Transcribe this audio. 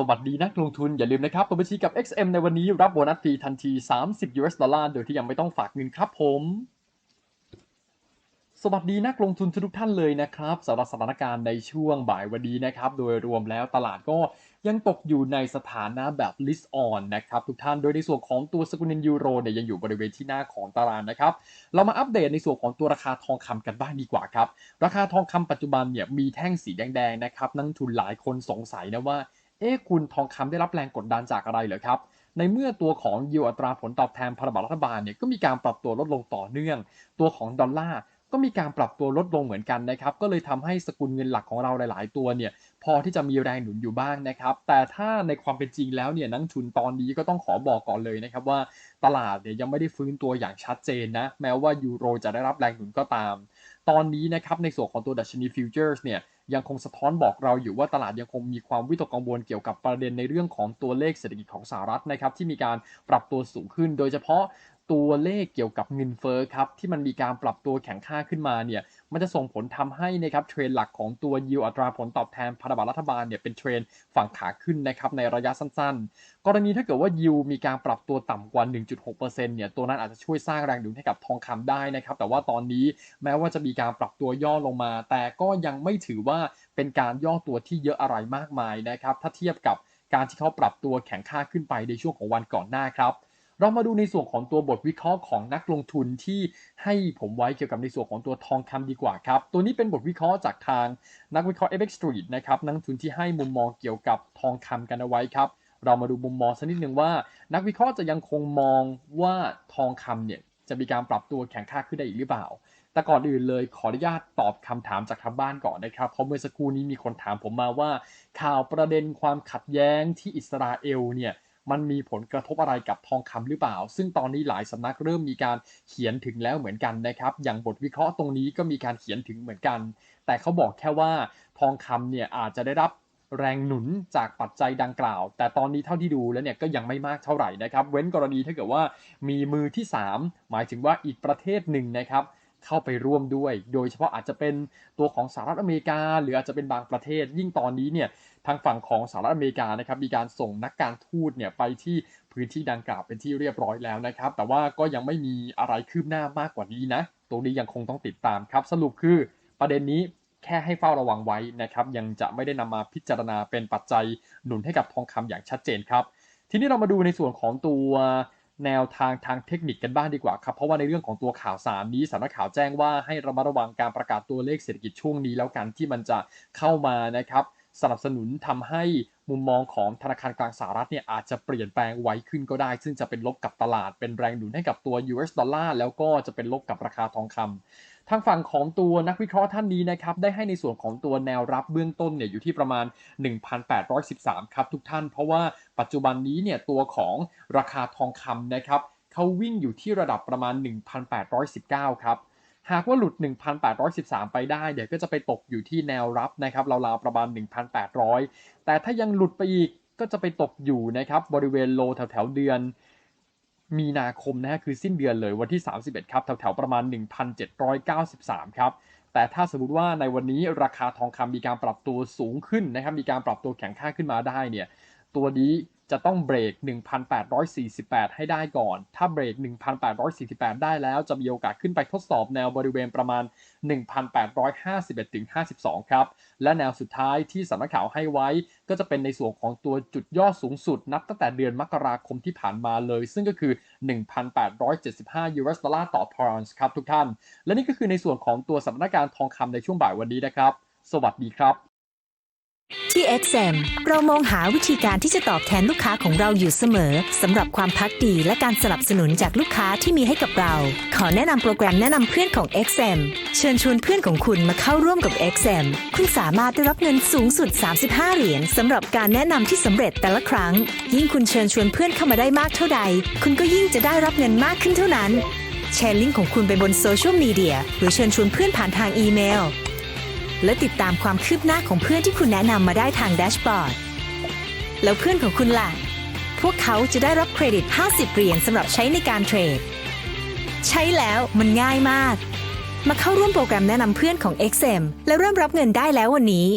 สวัสดีนักลงทุนอย่าลืมนะครับเปิดบัญชีกับ XM ในวันนี้รับโบนัสฟรีทันที 30 US ดอลลาร์โดยที่ยังไม่ต้องฝากเงินครับผม สวัสดีนักลงทุนทุกท่านเลยนะครับสำหรับสถานการณ์ในช่วงบ่ายวันนี้นะครับ โดยรวมแล้วตลาดก็ยังตกอยู่ในสถานะแบบ list on นะครับทุกท่านโดยในส่วนของตัวสกุลเงินยูโรเนี่ยยังอยู่บริเวณที่หน้าของตลาดนะครับ เรามาอัปเดตในส่วนของตัวราคาทองคำกันบ้างดีกว่าครับ ราคาทองคำปัจจุบันเนี่ยมีแท่งสีแดงๆนะครับนักทุนหลายคนสงสัยนะว่า เอ๊ะคุณทองคำได้รับแรงกดดันจากอะไรเหรอครับ ในเมื่อตัวของยิวอัตราผลตอบแทนพันธบัตรรัฐบาลเนี่ยก็มีการปรับตัวลดลงต่อเนื่อง ตัวของดอลลาร์ก็มีการปรับตัวลดลงเหมือนกันนะครับ ก็เลยทำให้สกุลเงินหลักของเราหลาย ๆ ตัวเนี่ยพอที่จะมีแรงหนุนอยู่บ้างนะครับ แต่ถ้าในความเป็นจริงแล้วเนี่ยนักทุนตอนนี้ก็ต้องขอบอกก่อนเลยนะครับว่าตลาดเนี่ยยังไม่ได้ฟื้นตัวอย่างชัดเจนนะ แม้ว่ายูโรจะได้รับแรงหนุนก็ตาม ตอนนี้นะครับในส่วนของตัวดัชนีฟิวเจอร์สเนี่ย ยังคงสะท้อนบอกเราอยู่ว่าตลาดยังคงมีความวิตกกังวลเกี่ยวกับประเด็นในเรื่องของตัวเลขเศรษฐกิจของสหรัฐนะครับที่มีการปรับตัวสูงขึ้น โดยเฉพาะ ตัวเลขเกี่ยวกับเงินเฟ้อครับที่มันมีการปรับตัวแข็งค่าขึ้นมาเนี่ยมันจะส่งผลทำให้นะครับเทรนหลักของตัวยิวอัตราผลตอบแทนพันธบัตรรัฐบาลเนี่ยเป็นเทรนฝั่งขาขึ้นนะครับในระยะสั้นๆ กรณีถ้าเกิดว่ายิวมีการปรับตัวต่ำกว่า 1.6%เนี่ยตัวนั้นอาจจะช่วยสร้างแรงดุนให้กับทองคำได้นะครับแต่ว่าตอนนี้แม้ว่าจะมีการปรับตัวย่อลงมา แต่ก็ยังไม่ถือว่าเป็นการย่อตัวที่เยอะอะไรมากมายนะครับถ้าเทียบกับการที่เขาปรับตัวแข็งค่าขึ้นไปในช่วงของวันก่อนหน้าครับ เรามาดูในส่วนของตัวบทวิเคราะห์ของนักลงทุนที่ให้ผมไว้เกี่ยวกับในส่วนของตัวทองคำดีกว่าครับ ตัวนี้เป็นบทวิเคราะห์จากทางนักวิเคราะห์ FX Street นะครับนักลงทุนที่ให้มุมมองเกี่ยวกับทองคำกันเอาไว้ครับเรามาดูมุมมองสักนิดหนึ่งว่า นักวิเคราะห์จะยังคงมองว่าทองคำเนี่ยจะมีการปรับตัวแข็งค่าขึ้นได้อีกหรือเปล่า แต่ก่อนอื่นเลยขออนุญาตตอบคำถามจากทางบ้านก่อนนะครับ เพราะเมื่อสักครู่นี้มีคนถามผมมาว่า ข่าวประเด็นความขัดแย้งที่อิสราเอลเนี่ย มันมีผลกระทบอะไรกับทองคำหรือเปล่า ซึ่งตอนนี้หลายสำนักเริ่มมีการเขียนถึงแล้วเหมือนกันนะครับ อย่างบทวิเคราะห์ตรงนี้ก็มีการเขียนถึงเหมือนกัน แต่เขาบอกแค่ว่าทองคำเนี่ยอาจจะได้รับแรงหนุนจากปัจจัยดังกล่าว แต่ตอนนี้เท่าที่ดูแล้วเนี่ยก็ยังไม่มากเท่าไหร่นะครับ เว้นกรณีถ้าเกิดว่ามีมือที่ 3 หมายถึงว่าอีกประเทศหนึ่งนะครับ เข้าไปร่วมด้วย โดยเฉพาะอาจจะเป็นตัวของสหรัฐอเมริกา หรืออาจจะเป็นบางประเทศ ยิ่งตอนนี้เนี่ยทางฝั่งของสหรัฐอเมริกานะครับมีการส่งนักการทูตเนี่ยไปที่พื้นที่ดังกล่าวเป็นที่เรียบร้อยแล้วนะครับ แต่ว่าก็ยังไม่มีอะไรคืบหน้ามากกว่านี้นะตรงนี้ยังคงต้องติดตามครับ สรุปคือประเด็นนี้แค่ให้เฝ้าระวังไว้นะครับ ยังจะไม่ได้นำมาพิจารณาเป็นปัจจัยหนุนให้กับทองคำอย่างชัดเจนครับ ทีนี้เรามาดูในส่วนของตัว แนวทางทางเทคนิคกันบ้างดีกว่าครับ เพราะว่าในเรื่องของตัวข่าวสารนี้สำนักข่าวแจ้งว่าให้ระมัดระวังการประกาศตัวเลขเศรษฐกิจช่วงนี้แล้วกันที่มันจะเข้ามานะครับสนับสนุนทำให้มุมมองของธนาคารกลางสหรัฐเนี่ยอาจจะเปลี่ยนแปลงไว้ขึ้นก็ได้ ซึ่งจะเป็นลบกับตลาดเป็นแรงหนุนให้กับตัว US ดอลลาร์แล้วก็จะเป็นลบกับราคาทองคำ ทางฝั่งของตัวนักวิเคราะห์ท่านนี้นะครับได้ให้ในส่วนของตัวแนวรับเบื้องต้นเนี่ยอยู่ที่ประมาณ 1,813 ครับทุกท่าน เพราะว่าปัจจุบันนี้เนี่ยตัวของราคาทองคำนะครับเขาวิ่งอยู่ที่ระดับประมาณ 1,819 ครับหากว่าหลุด 1,813 ไปได้เดี๋ยวก็จะไปตกอยู่ที่แนวรับนะครับราวๆประมาณ 1,800 แต่ถ้ายังหลุดไปอีกก็จะไปตกอยู่นะครับบริเวณโลแถวๆเดือน มีนาคมนะฮะคือสิ้นเดือนเลยวันที่ 31 ครับ แถวๆประมาณ 1,793 ครับ แต่ถ้าสมมติว่าในวันนี้ราคาทองคำมีการปรับตัวสูงขึ้นนะครับ มีการปรับตัวแข็งค่าขึ้นมาได้เนี่ย ตัวนี้ จะต้องเบรก 1,848 ให้ได้ก่อน ถ้าเบรก 1,848 ได้แล้วจะมีโอกาสขึ้นไปทดสอบแนวบริเวณประมาณ 1,851-52 ครับ และแนวสุดท้ายที่สำนักข่าวให้ไว้ ก็จะเป็นในส่วนของตัวจุดย่อสูงสุด นับตั้งแต่เดือนมกราคมที่ผ่านมาเลย ซึ่งก็คือ 1,875 US ดอลลาร์ต่อพาวน์ครับทุกท่าน และนี่ก็คือในส่วนของตัวสถานการณ์ทองคำในช่วงบ่ายวันนี้นะครับ สวัสดีครับ ที่ XM เรามองหาวิธีการที่จะตอบแทนลูกค้าของเราอยู่เสมอสำหรับความพักดีและการสนับสนุนจากลูกค้าที่มีให้กับเรา ขอแนะนำโปรแกรมแนะนำเพื่อนของ XM เชิญชวนเพื่อนของคุณมาเข้าร่วมกับ XM คุณสามารถได้รับเงินสูงสุด 35 เหรียญสำหรับการแนะนำที่สำเร็จแต่ละครั้ง ยิ่งคุณเชิญชวนเพื่อนเข้ามาได้มากเท่าใด คุณก็ยิ่งจะได้รับเงินมากขึ้นเท่านั้นแชร์ลิงก์ของคุณไปบนโซเชียลมีเดียหรือเชิญชวนเพื่อนผ่านทางอีเมล และติดตามความคืบหน้าของเพื่อนที่คุณแนะนำมาได้ทางแดชบอร์ด แล้วเพื่อนของคุณล่ะ พวกเขาจะได้รับเครดิต 50 เหรียญสำหรับใช้ในการเทรด ใช้แล้วมันง่ายมาก มาเข้าร่วมโปรแกรมแนะนำเพื่อนของ XM และเริ่มรับเงินได้แล้ววันนี้